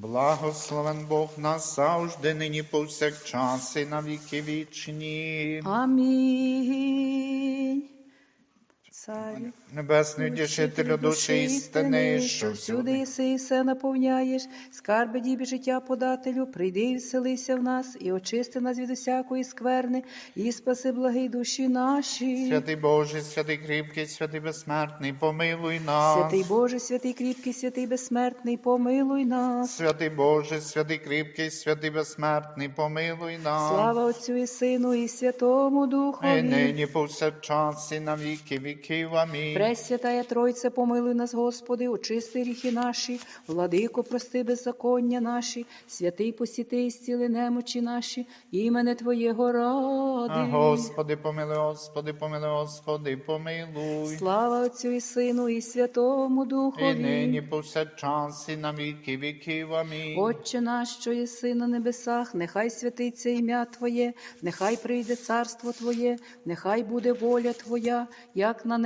Благословен Бог нас завжди, нині повсякчас і на віки вічні. Амінь. Царю. Небесний утішителю душі істини, що всюди єси і все наповняєш, скарби дібі життя подателю, прийди і вселися в нас, і очисти нас від усякої скверни, і спаси благі душі наші. Святий Боже, святий кріпкий, святий безсмертний, помилуй нас. Святий Боже, святий кріпкий, святий безсмертний, помилуй нас. Святий Боже, святий кріпкий, святий безсмертний, помилуй нас. Слава Отцю і Сину, і Святому І нині повсякчас і на віки віків. Амінь. Пресвятая Тройце, помилуй нас, Господи, очисти гріхи наші, владико, прости беззаконня наші, святий посіти і зціли немочі наші, імене Твоєго ради. Господи, помилуй, Господи, помилуй, Господи, помилуй. Слава Отцю і Сину, і Святому І нині повсякчас і на віки віків. Амінь. Отче наш, що єси на небесах, нехай святиться ім'я Твоє, нехай прийде царство Твоє, нехай буде воля Твоя, як на небі,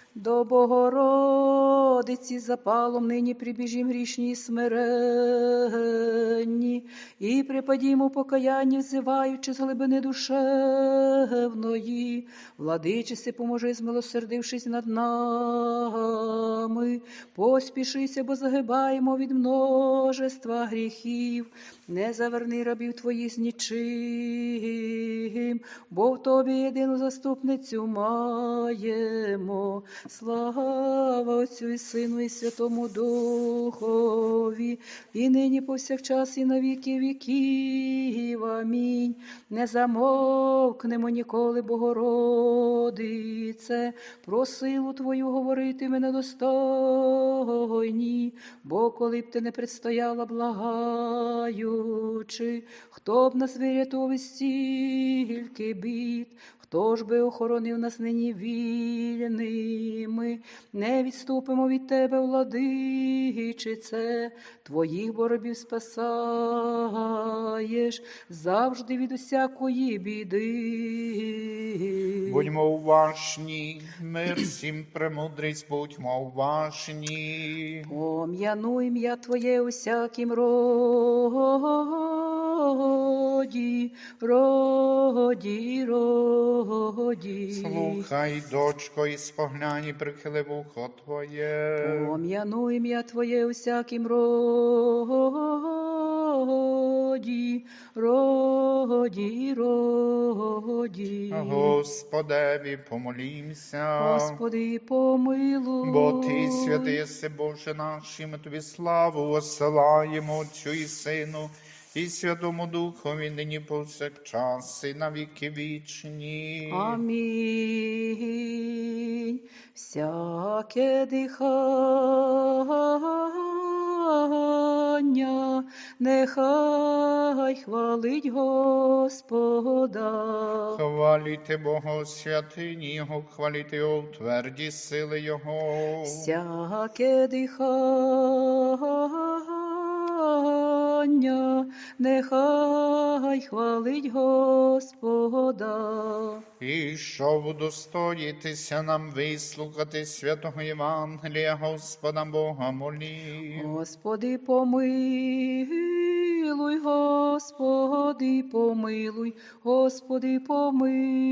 До Богородиці запалом нині прибіжім грішні і смиренні, і припадімо покаяння, взиваючи з глибини душевної. Владичиси, поможи, змилосердившись над нами, поспішися, бо загибаємо від множества гріхів. Не заверни рабів твоїх з нічим, бо в тобі єдину заступницю маємо. Слава Отцю і Сину, і Святому Духові, і нині повсякчас, і на віки віків. Амінь. Не замовкнемо ніколи, Богородице, про силу Твою говорити мене достойні, бо коли б ти не предстояла благаючи, хто б нас вирятував стільки бід, хто ж би охоронив нас нині вільними, не відступимо від тебе, владичице, твоїх боробів спасаєш завжди від усякої біди. Будьмо уважні, мир всім премудрість, будьмо уважні. Пом'яну ім'я Твоє усяким роді, роді, роді. Слухай, дочко, і спогляні, прихили вухо Твоє. Пом'яну ім'я Твоє усяким роді, роді, роді. Господеві, помолімся. Господи, помилуй. Бо Ти, святий єси Боже наш, і ми Тобі славу осилаємо Отцю і Сину, і Святому Духові, нині повсякчас, і на віки вічні. Амінь. Всяке дихання, нехай хвалить Господа. Хваліте Бога святині Його, хваліте Його в тверді сили Його. Всяке дихання, нехай хвалить Господа. І щоб удостоїтися нам вислухати святого Євангелія, Господа Бога молів. Господи, помилуй, Господи, помилуй, Господи, помилуй.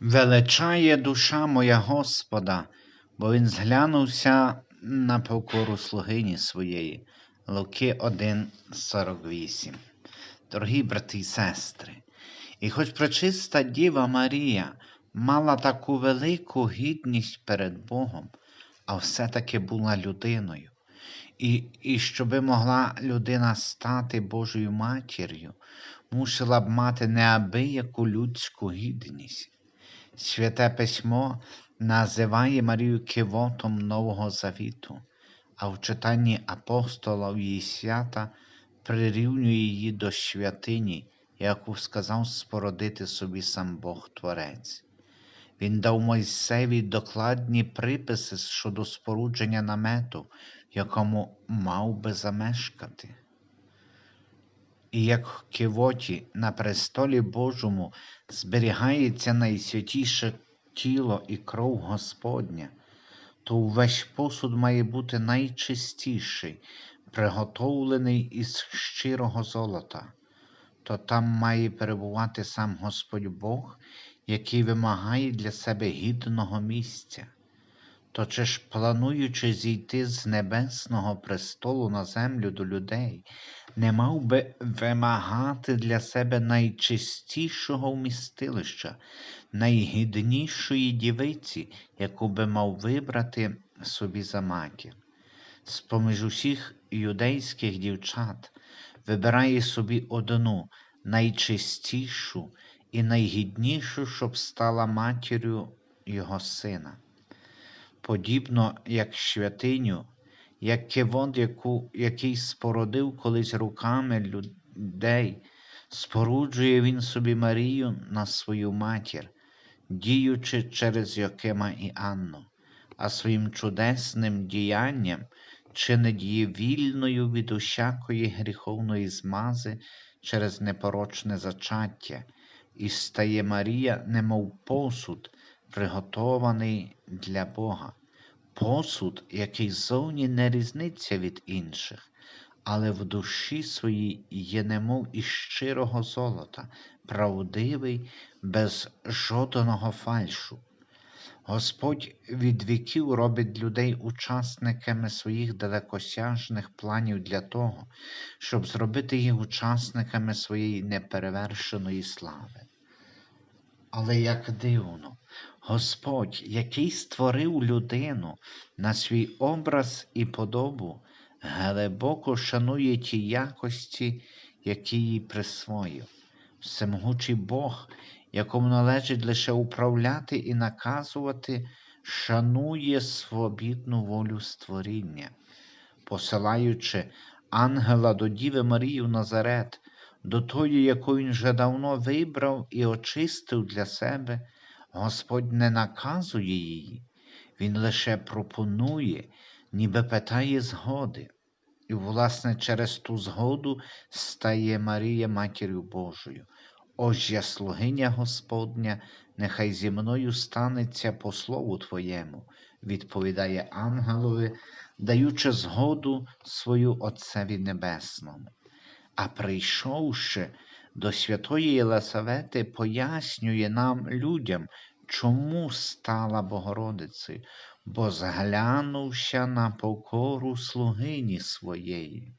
Величає душа моя Господа, бо він зглянувся на покору слугині своєї. Луки 1,48. Дорогі брати і сестри, і хоч пречиста Діва Марія мала таку велику гідність перед Богом, а все-таки була людиною. І, і щоби могла людина стати Божою матір'ю, мусила б мати неабияку людську гідність. Святе письмо називає Марію кивотом Нового Завіту, а в читанні апостола її свята прирівнює її до святині, яку сказав спородити собі сам Бог Творець. Він дав Мойсеві докладні приписи щодо спорудження намету, якому мав би замешкати. І як кивоті на престолі Божому зберігається найсвятіше тіло і кров Господня, то увесь посуд має бути найчистіший, приготовлений із щирого золота, то там має перебувати сам Господь Бог, який вимагає для себе гідного місця. То чи ж плануючи зійти з небесного престолу на землю до людей, не мав би вимагати для себе найчистішого вмістилища, найгіднішої дівиці, яку би мав вибрати собі за матір. З-поміж усіх юдейських дівчат вибирає собі одну найчистішу і найгіднішу, щоб стала матір'ю його сина. Подібно як святиню, як кивон, яку, який спородив колись руками людей, споруджує він собі Марію на свою матір, діючи через Йокима і Анну, а своїм чудесним діянням чинить її вільною від усякої гріховної змази через непорочне зачаття, і стає Марія, немов посуд, приготований для Бога. Посуд, який зовні не різниться від інших, але в душі своїй є немов із щирого золота, правдивий, без жодного фальшу. Господь від віків робить людей учасниками своїх далекосяжних планів для того, щоб зробити їх учасниками своєї неперевершеної слави. Але як дивно, Господь, який створив людину на свій образ і подобу, глибоко шанує ті якості, які їй присвоїв. Всемогучий Бог, якому належить лише управляти і наказувати, шанує свобідну волю створіння, посилаючи ангела до Діви Марії в Назарет, до тої, яку він вже давно вибрав і очистив для себе, Господь не наказує її, Він лише пропонує, ніби питає згоди. І, власне, через ту згоду стає Марія Матір'ю Божою. Ось я слугиня Господня, нехай зі мною станеться по слову Твоєму, відповідає ангелові, даючи згоду свою Отцеві Небесному. А прийшовши до святої Єлисавети, пояснює нам, людям, чому стала Богородицею, бо зглянувся на покору слугині своєї.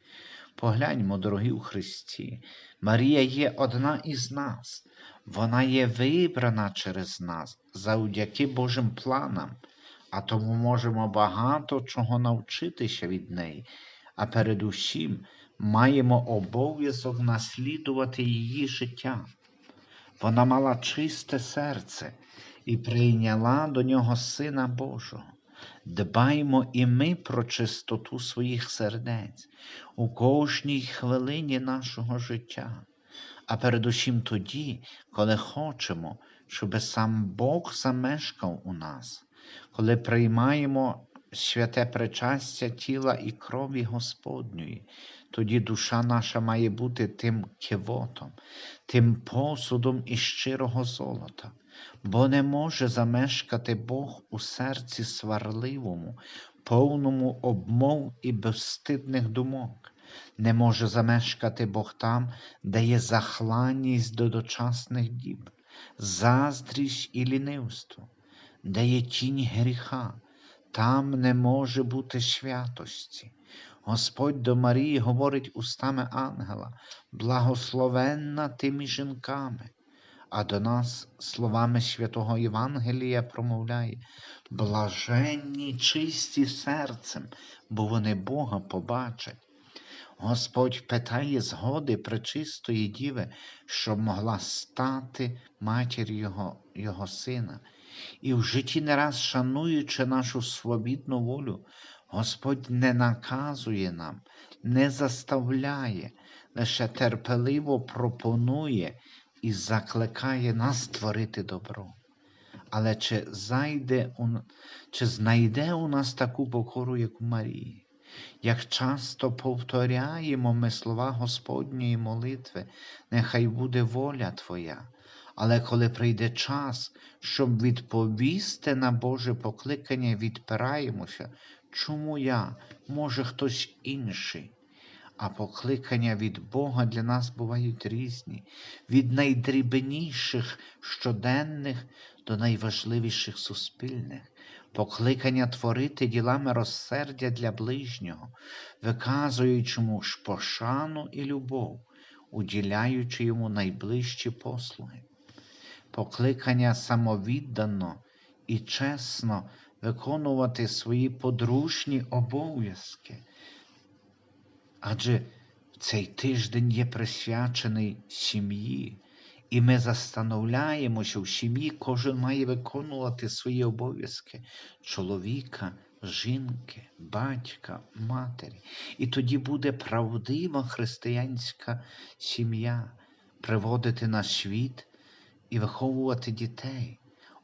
Погляньмо, дорогі у Христі, Марія є одна із нас, вона є вибрана через нас завдяки Божим планам, а тому можемо багато чого навчитися від неї, а передусім маємо обов'язок наслідувати її життя. Вона мала чисте серце і прийняла до нього Сина Божого. Дбаймо і ми про чистоту своїх сердець у кожній хвилині нашого життя, а передусім тоді, коли хочемо, щоб сам Бог замешкав у нас, коли приймаємо святе причастя тіла і крові Господньої. Тоді душа наша має бути тим кивотом, тим посудом із щирого золота, бо не може замешкати Бог у серці сварливому, повному обмов і безстидних думок. Не може замешкати Бог там, де є захланність до дочасних діб, заздрість і лінивство, де є тінь гріха, там не може бути святості. Господь до Марії говорить устами ангела, благословенна ти між жінками, а до нас словами святого Євангелія промовляє блаженні чисті серцем, бо вони Бога побачать. Господь питає згоди пречистої діви, щоб могла стати матір'ю його, його сина. І в житті не раз шануючи нашу свобідну волю, Господь не наказує нам, не заставляє, лише терпеливо пропонує і закликає нас творити добро. Але чи, зайде чи знайде у нас таку покору, як у Марії? Як часто повторяємо ми слова Господньої молитви, нехай буде воля Твоя. Але коли прийде час, щоб відповісти на Боже покликання, відпираємося, чому я, може хтось інший. А покликання від Бога для нас бувають різні, від найдрібніших щоденних до найважливіших суспільних, покликання творити ділами розсердя для ближнього, виказуючи йому ж пошану і любов, уділяючи йому найближчі послуги, покликання самовіддано і чесно виконувати свої подружні обов'язки. Адже цей тиждень є присвячений сім'ї, і ми застановляємо, що в сім'ї кожен має виконувати свої обов'язки чоловіка, жінки, батька, матері. І тоді буде правдива християнська сім'я приводити на світ і виховувати дітей,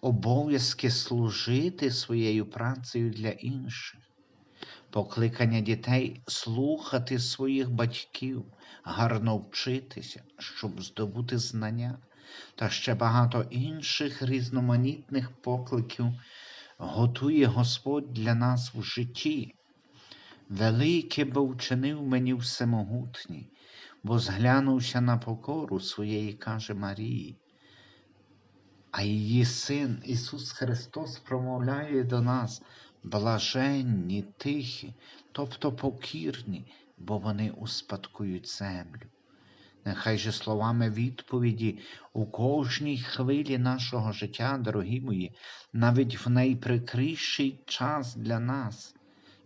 обов'язки служити своєю працею для інших покликання дітей слухати своїх батьків, гарно вчитися, щоб здобути знання, та ще багато інших різноманітних покликів готує Господь для нас в житті. Велике бо вчинив мені всемогутній, бо зглянувся на покору своєї, каже Марії. А її син Ісус Христос промовляє до нас блаженні, тихі, тобто покірні, бо вони успадкують землю. Нехай же словами відповіді у кожній хвилі нашого життя, дорогі мої, навіть в найприкріший час для нас,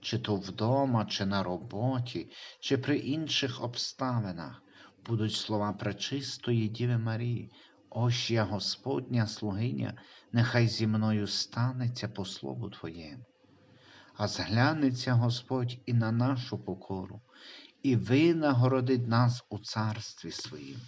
чи то вдома, чи на роботі, чи при інших обставинах, будуть слова пречистої Діви Марії. Ось я Господня слугиня, нехай зі мною станеться по слову Твоєму. А зглянеться Господь і на нашу покору, і винагородить нас у царстві своїм.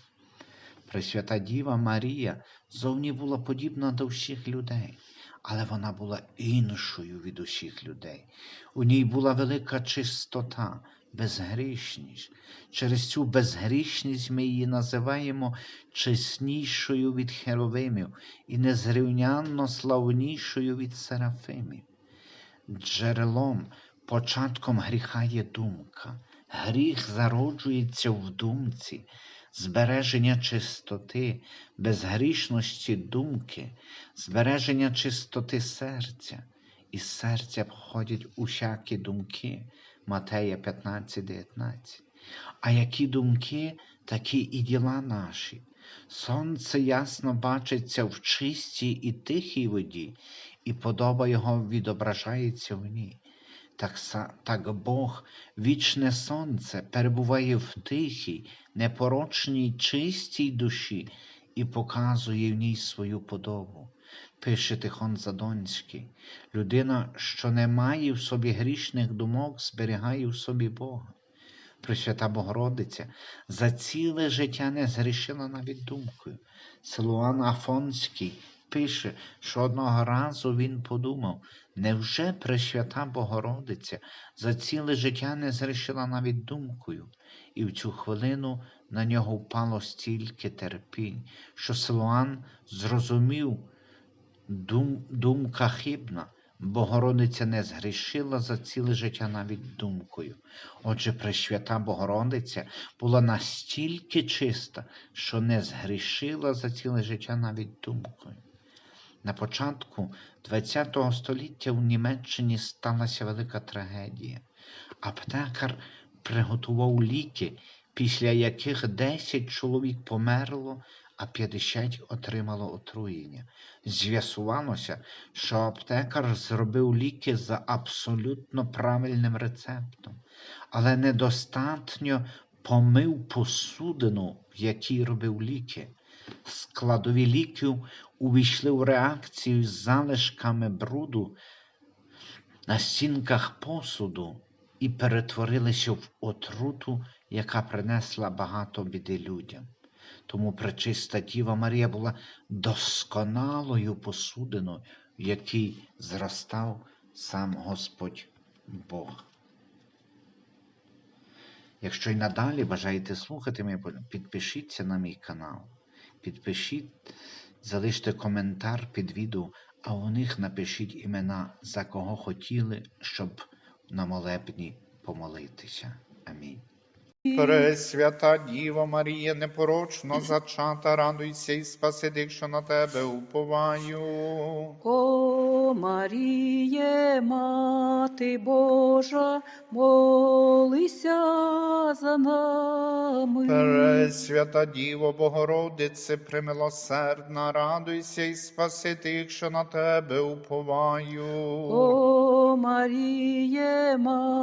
Пресвята Діва Марія зовні була подібна до всіх людей, але вона була іншою від усіх людей. У ній була велика чистота, безгрішність. Через цю безгрішність ми її називаємо чеснішою від херовимів і незрівнянно славнішою від серафимів. Джерелом, початком гріха є думка. Гріх зароджується в думці, збереження чистоти, безгрішності думки, збереження чистоти серця. Із серця походять усякі думки. Матея 15, 19. А які думки, такі і діла наші. Сонце ясно бачиться в чистій і тихій воді, і подоба його відображається в ній. Так, так Бог, вічне сонце, перебуває в тихій, непорочній, чистій душі і показує в ній свою подобу. Пише Тихон Задонський, людина, що не має в собі грішних думок, зберігає в собі Бога. Пресвята Богородиця за ціле життя не згрішила навіть думкою. Силуан Афонський пише, що одного разу він подумав, невже Пресвята Богородиця за ціле життя не зрішила навіть думкою, і в цю хвилину на нього впало стільки терпінь, що Силуан зрозумів, думка хибна, Богородиця не згрішила за ціле життя навіть думкою. Отже, Пресвята Богородиця була настільки чиста, що не згрішила за ціле життя навіть думкою. На початку ХХ століття в Німеччині сталася велика трагедія. Аптекар приготував ліки, після яких 10 чоловік померло, а 50 отримало отруєння. З'ясувалося, що аптекар зробив ліки за абсолютно правильним рецептом, але недостатньо помив посудину, в якій робив ліки. Складові ліків увійшли в реакцію з залишками бруду на стінках посуду і перетворилися в отруту, яка принесла багато біди людям. Тому пречиста Діва Марія була досконалою посудиною, в якій зростав сам Господь Бог. Якщо й надалі бажаєте слухати мене, підпишіться на мій канал. Підпишіть, залиште коментар під відео, а у них напишіть імена, за кого хотіли, щоб на молебні помолитися. Амінь. Пресвята Діва Марія, непорочно зачата, радуйся і спаси тих, що на тебе уповаю. О Маріє, Мати Божа, молися за нами. Пресвята Діво Богородице, примилосердна, радуйся і спаси тих, що на тебе уповаю. О Маріє, Мати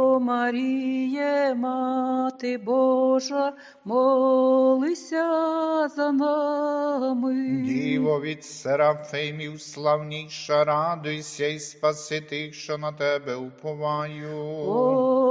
Маріє, Мати Божа, молися за нами. Діво від серафимів славніша, радуйся і спаси тих, що на тебе уповаю. О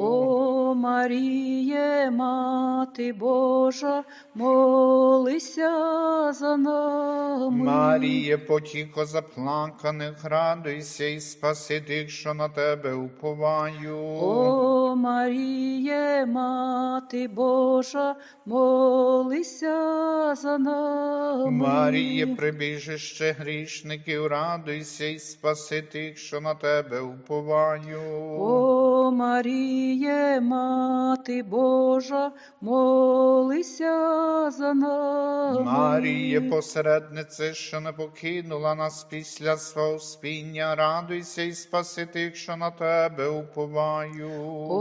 О Маріє, Мати Божа, молися за нами. Маріє, потіко заплаканих, радуйся і спаси тих, що на тебе уповаю. О Маріє, Мати Божа, молися за нами. Маріє, прибіжище грішників, радуйся і спаси тих, що на тебе уповаю. О Маріє, Мати Божа, молися за нами. Маріє, посереднице, що не покинула нас після свого спіння, радуйся і спаси тих, що на тебе уповаю.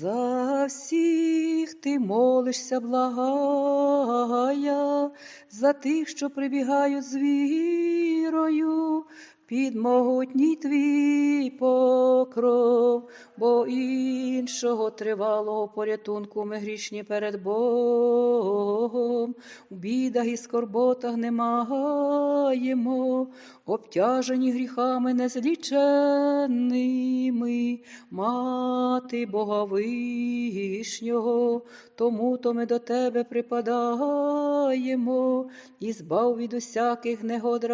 За всіх ти молишся, благая, за тих, що прибігають з вірою, під могутній твій покров, бо іншого тривалого порятунку ми грішні перед Богом, у бідах і скорботах не маємо, обтяжені гріхами незліченними. мати Бога Вишнього, тому то ми до тебе припадаємо, і збав від усяких негод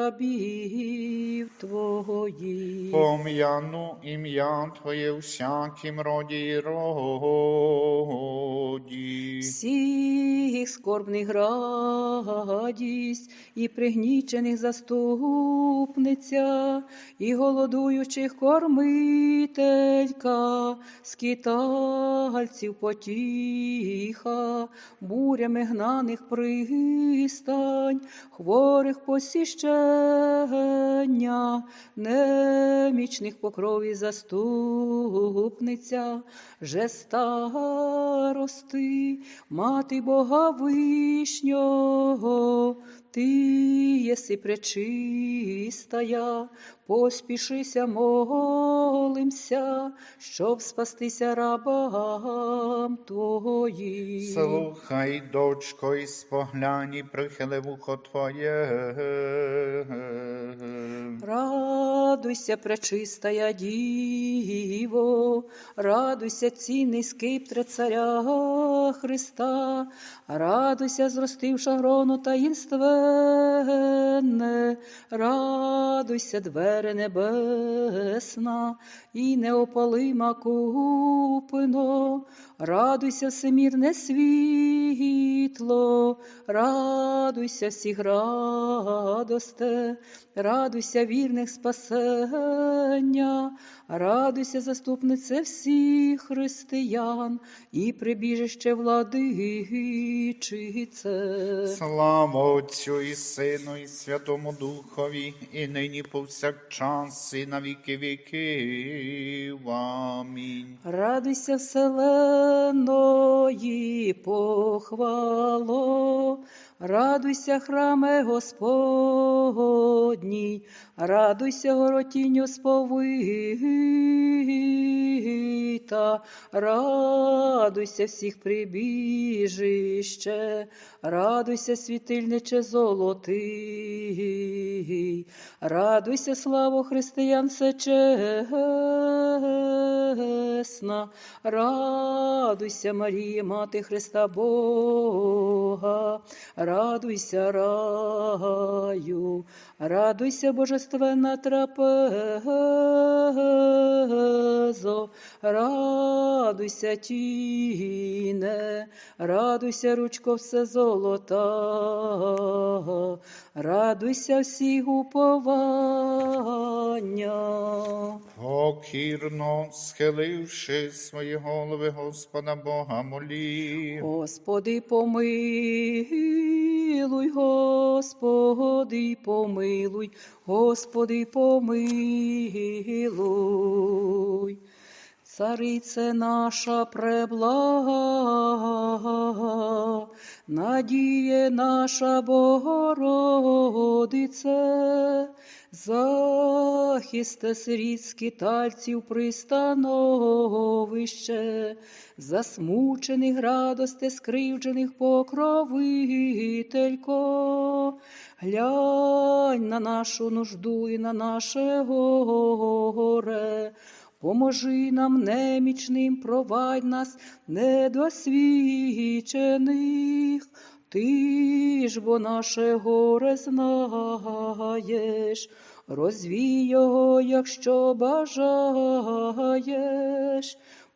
Твоїх. Пом'яну ім'я Твоє у всякім роді і роді. Всіх скорбних радість, і пригнічених заступниця, і голодуючих кормителька, скитальців потіха, бурями гнаних пристань, хворих посіщення, немічних покрові заступниця, же старости, мати Бога Вишнього, ти єси пречистая, поспішися, молимся, щоб спастися рабам Твоїм. Слухай, дочко, і споглянь, і прихили вухо Твоє. Радуйся, пречистая Діво, радуйся, цінний скиптре царя Христа, радуйся, зростивша грону таїнственне, радуйся, двери небесна, і неопалима купино, радуйся, всемірне світло, радуйся всіх радосте, радуйся вірних спасення, радуйся, заступнице всіх християн, і прибіжище владичице. Слава Отцю і Сину, і Святому Духові, і нині повсякчас, і на віки Амінь. Радуйся, вселеної похвало, радуйся, храме Господній, радуйся, горотінню сповита, радуйся всіх прибіжище, радуйся, світильниче золотий, радуйся, славу християн всечесна, радуйся, Марія, мати Христа Бога, радуйся, раю, радуйся, божественна трапезо, радуйся, тіне, радуйся, ручко все золота, радуйся всіх уповання. Покірно схиливши свої голови, Господа Бога молі. Господи, помилуй, Господи, помилуй, Господи, помилуй. Царице наша преблага, надіє наша Богородице, захисте сиріт скитальців пристановище, засмучених радости, скривджених покровителько, глянь на нашу нужду і на наше горе. Поможи нам немічним, провадь нас недосвідчених. Ти ж бо наше горе знаєш, розвій його, якщо бажаєш,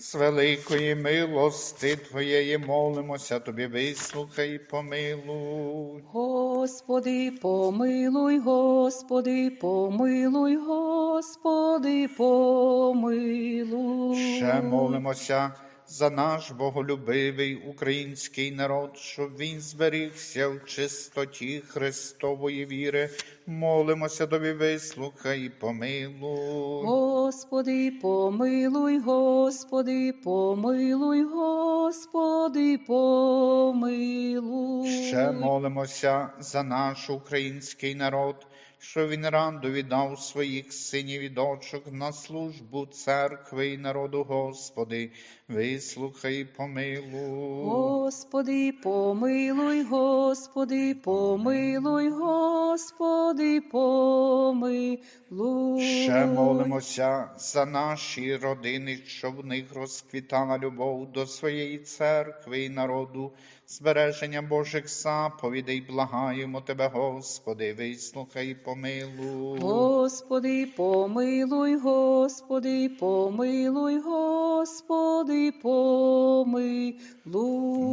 з великої милости Твоєї молимося, Тобі вислухай і помилуй. Господи, помилуй, Господи, помилуй, Господи, помилуй. Ще молимося за наш боголюбивий український народ, щоб він зберігся в чистоті Христової віри. Молимося тобі, вислухай помилуй. Господи, помилуй, Господи, помилуй, Господи, помилуй. Ще молимося за наш український народ, що він раду віддав своїх синів і дочок на службу церкви і народу, Господи, вислухай, помилуй. Господи, помилуй, Господи, помилуй, Господи, помилуй. Ще молимося за наші родини, щоб в них розквітала любов до своєї церкви і народу, збереження Божих заповідей, благаємо Тебе, Господи, вислухай, помилуй. Господи, помилуй, Господи, помилуй, Господи, помилуй.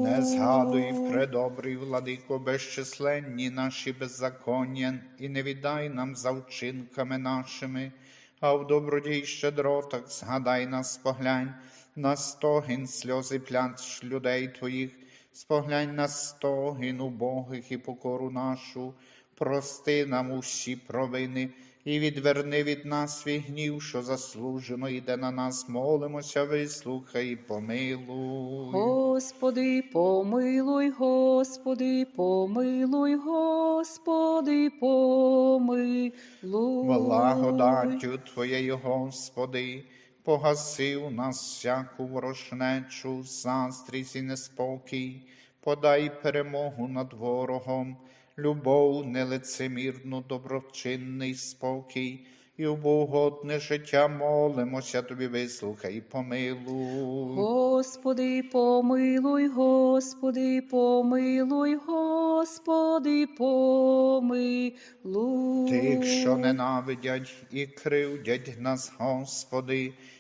Не згадуй, предобрий владико, безчисленні наші беззаконня, і не віддай нам за вчинками нашими, а в доброді й щедротах згадай нас, поглянь на стогін, сльози плач людей Твоїх, споглянь на стогін убогих і покору нашу, прости нам усі провини. І відверни від нас свій гнів, що заслужено йде на нас, молимося, вислухай, і помилуй. Господи, помилуй, Господи, помилуй, Господи, помилуй. Благодаттю Твоєю, Господи, погаси у нас всяку ворожнечу, заздрість і неспокій, подай перемогу над ворогом, любов нелицемірну, доброчинний спокій, і в богодне життя молимося Тобі, вислухай, і помилуй. Господи, помилуй, Господи, помилуй, Господи, помилуй. Тих, що ненавидять і кривдять нас, Господи,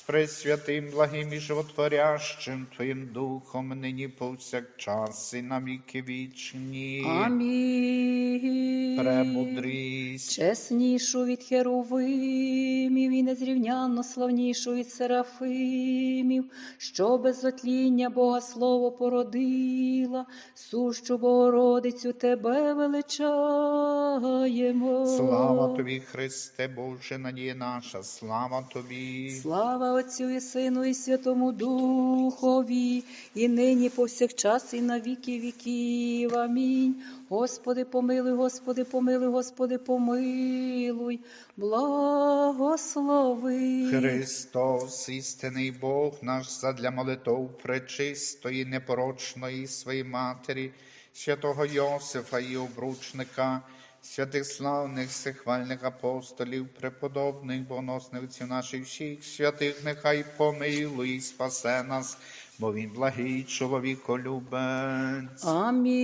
з пресвятим, благим і животворящим Твоїм Духом, нині повсякчас і на віки вічні. Амінь. Премудрість. Чеснішу від херовимів і незрівнянно славнішу від серафимів, що без затління Бога Слово породила, сущу Богородицю Тебе величаємо. Слава Тобі, Христе Боже, надія наша, слава Тобі. Слава Отцю і Сину, і Святому Духові, і нині повсякчас, і на віки віків. Амінь. Господи, помилуй, Господи, помилуй, Господи, помилуй, благослови. Христос, істинний Бог наш, задля молитов пречистої, непорочної своєї Матері, святого Йосифа і обручника, святих славних всехвальних апостолів, преподобних богоносних наших всіх святих, нехай помилує і спасе нас, бо Він благий чоловіколюбець. Амінь.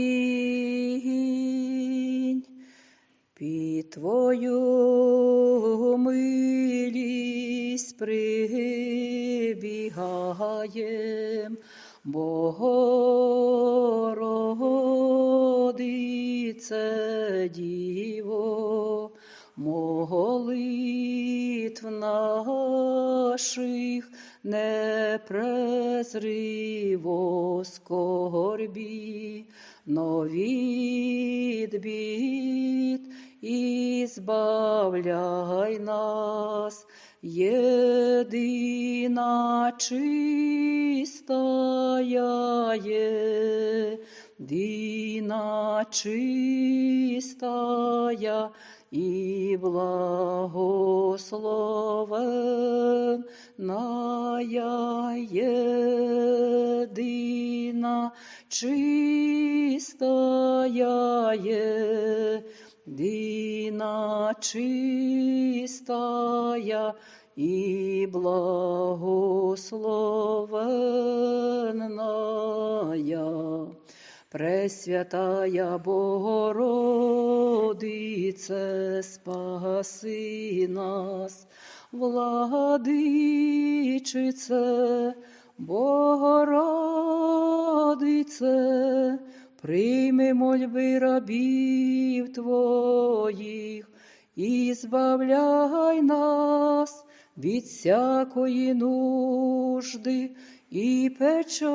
Під Твою милість прибігаєм, Богородице Діво, молитв наших не презриво скорбі, но від і збавляй нас, єдина чистая є, дина чистая і благословенная єдина чистая єдина чистая і благословенная. Пресвятая Богородице, спаси нас, владичице, Богородице, прийми мольби рабів Твоїх і збавляй нас від всякої нужди і печалі.